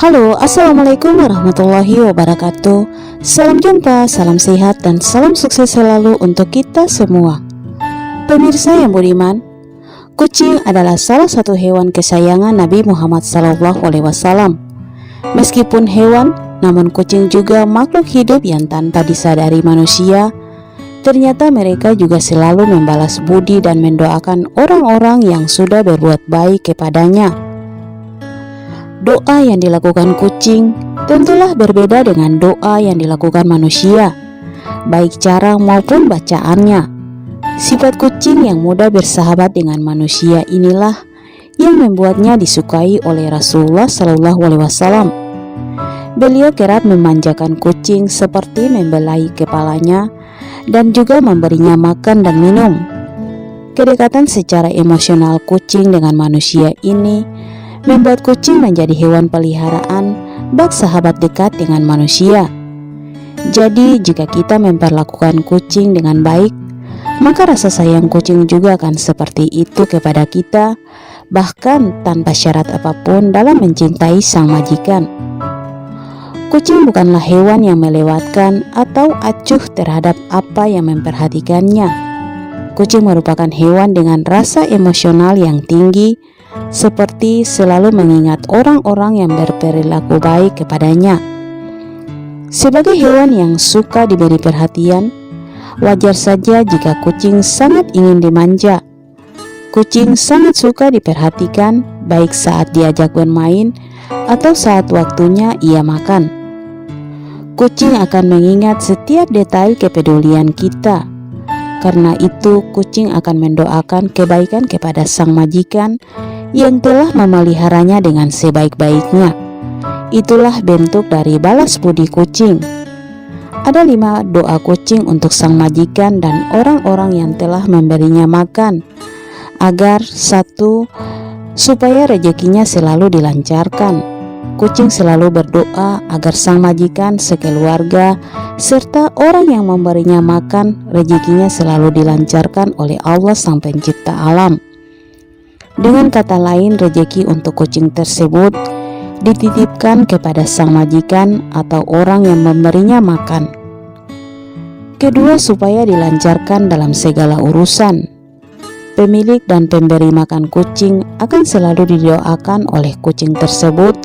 Halo, Assalamualaikum warahmatullahi wabarakatuh. Salam jumpa, salam sehat, dan salam sukses selalu untuk kita semua. Pemirsa yang budiman Kucing adalah salah satu hewan kesayangan Nabi Muhammad SAW Meskipun hewan, namun kucing juga makhluk hidup yang tanpa disadari manusia. Ternyata mereka juga selalu membalas budi dan mendoakan orang-orang yang sudah berbuat baik kepadanya Doa yang dilakukan kucing tentulah berbeda dengan doa yang dilakukan manusia, baik cara maupun bacaannya. Sifat kucing yang mudah bersahabat dengan manusia inilah yang membuatnya disukai oleh Rasulullah Shallallahu Alaihi Wasallam. Beliau kerap memanjakan kucing seperti membelai kepalanya dan juga memberinya makan dan minum. Kedekatan secara emosional kucing dengan manusia ini membuat kucing menjadi hewan peliharaan bak sahabat dekat dengan manusia. Jadi, jika kita memperlakukan kucing dengan baik, maka rasa sayang kucing juga akan seperti itu kepada kita, bahkan tanpa syarat apa pun dalam mencintai sang majikan. Kucing bukanlah hewan yang melewatkan atau acuh terhadap apa yang memperhatikannya. Kucing merupakan hewan dengan rasa emosional yang tinggi seperti selalu mengingat orang-orang yang berperilaku baik kepadanya. Sebagai hewan yang suka diberi perhatian, wajar saja jika kucing sangat ingin dimanja. Kucing sangat suka diperhatikan, baik saat diajak bermain atau saat waktunya ia makan. Kucing akan mengingat setiap detail kepedulian kita. Karena itu, kucing akan mendoakan kebaikan kepada sang majikan yang telah memeliharanya dengan sebaik-baiknya. Itulah bentuk dari balas budi kucing. Ada lima doa kucing untuk sang majikan dan orang-orang yang telah memberinya makan, agar satu supaya rezekinya selalu dilancarkan. Kucing selalu berdoa agar sang majikan, sekeluarga, serta orang yang memberinya makan rezekinya selalu dilancarkan oleh Allah Sang Pencipta Alam. Dengan kata lain, rejeki untuk kucing tersebut dititipkan kepada sang majikan atau orang yang memberinya makan. Kedua, supaya dilancarkan dalam segala urusan. Pemilik dan pemberi makan kucing akan selalu didoakan oleh kucing tersebut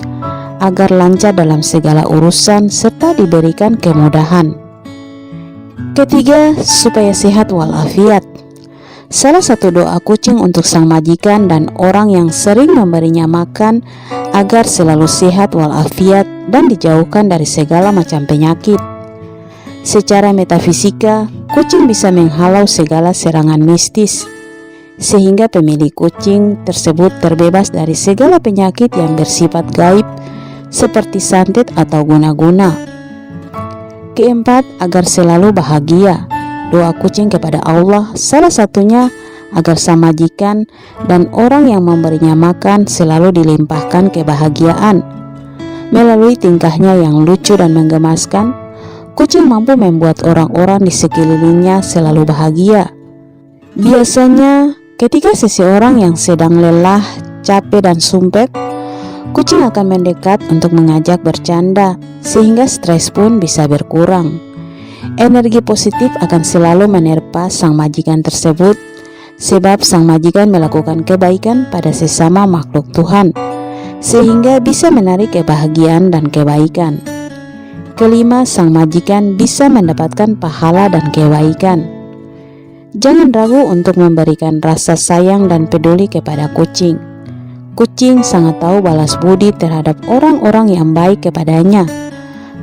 agar lancar dalam segala urusan serta diberikan kemudahan. Ketiga, supaya sehat walafiat. Salah satu doa kucing untuk sang majikan dan orang yang sering memberinya makan agar selalu sehat walafiat dan dijauhkan dari segala macam penyakit. Secara metafisika, kucing bisa menghalau segala serangan mistis, sehingga pemilik kucing tersebut terbebas dari segala penyakit yang bersifat gaib seperti santet atau guna-guna. Keempat, agar selalu bahagia doa kucing kepada Allah salah satunya agar sang majikan dan orang yang memberinya makan selalu dilimpahkan kebahagiaan. Melalui tingkahnya yang lucu dan menggemaskan, kucing mampu membuat orang-orang di sekelilingnya selalu bahagia. Biasanya, ketika seseorang yang sedang lelah, capek, dan sumpek, kucing akan mendekat untuk mengajak bercanda, sehingga stres pun bisa berkurang. Energi positif akan selalu menerpa sang majikan tersebut sebab sang majikan melakukan kebaikan pada sesama makhluk Tuhan sehingga bisa menarik kebahagiaan dan kebaikan. Kelima, sang majikan bisa mendapatkan pahala dan kebaikan. Jangan ragu untuk memberikan rasa sayang dan peduli kepada kucing. Kucing sangat tahu balas budi terhadap orang-orang yang baik kepadanya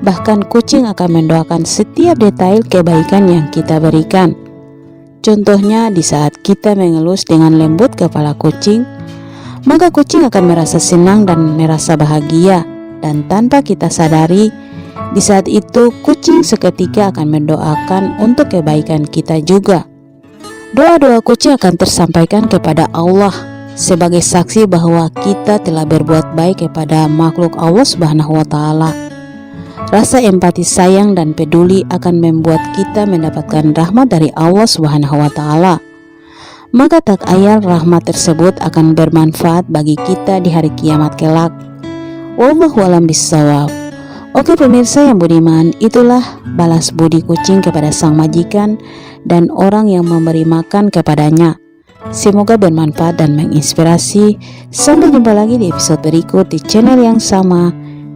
Bahkan kucing akan mendoakan setiap detail kebaikan yang kita berikan. Contohnya di saat kita mengelus dengan lembut kepala kucing, maka kucing akan merasa senang dan merasa bahagia dan tanpa kita sadari, di saat itu kucing seketika akan mendoakan untuk kebaikan kita juga. Doa-doa kucing akan tersampaikan kepada Allah sebagai saksi bahwa kita telah berbuat baik kepada makhluk Allah Subhanahu wa taala. Rasa empati sayang dan peduli akan membuat kita mendapatkan rahmat dari Allah Subhanahu wa taala. Maka tak ayal rahmat tersebut akan bermanfaat bagi kita di hari kiamat kelak. Wallahu alam bisawab. Oke pemirsa yang budiman, itulah balas budi kucing kepada sang majikan dan orang yang memberi makan kepadanya. Semoga bermanfaat dan menginspirasi. Sampai jumpa lagi di episode berikut di channel yang sama.